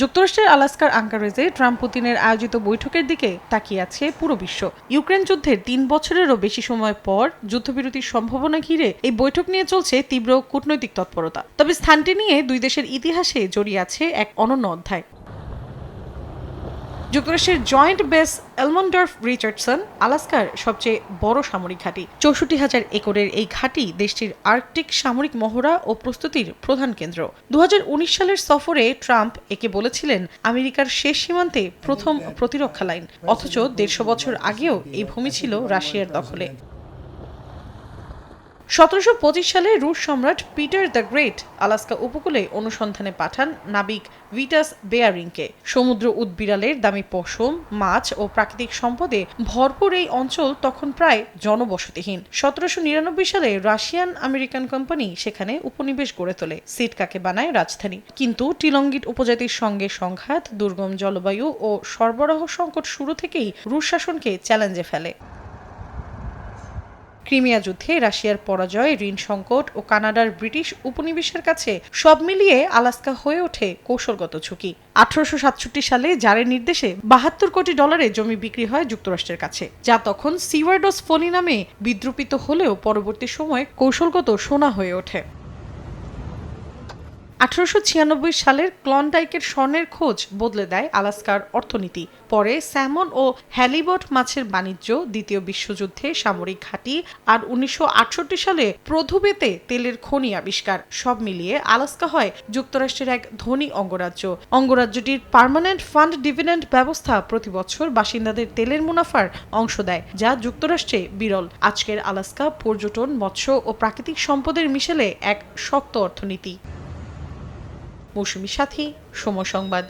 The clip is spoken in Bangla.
যুক্তরাষ্ট্রের আলাস্কার আঙ্কারেজে ট্রাম্প পুতিনের আয়োজিত বৈঠকের দিকে তাকিয়ে আছে পুরো বিশ্ব। ইউক্রেন যুদ্ধের তিন বছরেরও বেশি সময় পর যুদ্ধবিরতির সম্ভাবনা ঘিরে এই বৈঠক নিয়ে চলছে তীব্র কূটনৈতিক তৎপরতা। তবে স্থানটি নিয়ে দুই দেশের ইতিহাসে জড়িয়ে আছে এক অনন্য অধ্যায়। যুক্তরাষ্ট্রের জয়েন্ট বেস এলমন্ডর্ফ রিচার্ডসন আলাস্কার সবচেয়ে বড় সামরিক ঘাঁটি। চৌষট্টি হাজার একরের এই ঘাঁটি দেশটির আর্কটিক সামরিক মহড়া ও প্রস্তুতির প্রধান কেন্দ্র। দু হাজার উনিশ সালের সফরে ট্রাম্প একে বলেছিলেন, আমেরিকার শেষ সীমান্তে প্রথম প্রতিরক্ষা লাইন। অথচ দেড়শো বছর আগেও এই ভূমি ছিল রাশিয়ার দখলে। সতেরোশো পঁচিশ সালে রুশ সম্রাট পিটার দ্য গ্রেট আলাস্কা উপকূলে অনুসন্ধানে পাঠান নাবিক ভিটাস বেয়ারিংকে। সমুদ্র উদ্বিড়ালের দামি পশম, মাছ ও প্রাকৃতিক সম্পদে ভরপুর এই অঞ্চল তখন প্রায় জনবসতিহীন। সতেরোশো নিরানব্বই সালে রাশিয়ান আমেরিকান কোম্পানি সেখানে উপনিবেশ গড়ে তোলে, সিটকাকে বানায় রাজধানী। কিন্তু টিলঙ্গিট উপজাতির সঙ্গে সংঘাত, দুর্গম জলবায়ু ও সরবরাহ সংকট শুরু থেকেই রুশ শাসনকে চ্যালেঞ্জে ফেলে। ক্রিমিয়া যুদ্ধে রাশিয়ার পরাজয় ঋণ সংকট ও কানাডার ব্রিটিশ উপনিবেশের কাছে সব মিলিয়ে আলাস্কা হয়ে ওঠে কৌশলগত ঝুঁকি। আঠারোশো সাতষট্টি সালে জারের নির্দেশে বাহাত্তর কোটি ডলারে জমি বিক্রি হয় যুক্তরাষ্ট্রের কাছে, যা তখন সিওয়ার্ডস ফলি নামে বিদ্রুপিত হলেও পরবর্তী সময়ে কৌশলগত সোনা হয়ে ওঠে। আঠারোশো ছিয়ানব্বই সালের ক্লনডাইকের স্বর্ণের খোঁজ বদলে দেয় আলাস্কার অর্থনীতি। পরে স্যামন ও হ্যালিবট মাছের বাণিজ্য, দ্বিতীয় বিশ্বযুদ্ধে সামরিক ঘাঁটি আর উনিশশো আটষট্টি সালে প্রধুবেতে তেলের খনি আবিষ্কার, সব মিলিয়ে আলাস্কা হয় যুক্তরাষ্ট্রের এক ধনী অঙ্গরাজ্য। অঙ্গরাজ্যটির পার্মানেন্ট ফান্ড ডিভিডেন্ড ব্যবস্থা প্রতি বছর বাসিন্দাদের তেলের মুনাফার অংশ দেয়, যা যুক্তরাষ্ট্রে বিরল। আজকের আলাস্কা পর্যটন, মৎস্য ও প্রাকৃতিক সম্পদের মিশেলে এক শক্ত অর্থনীতি। মৌসুমী সাথী সময় সংবাদ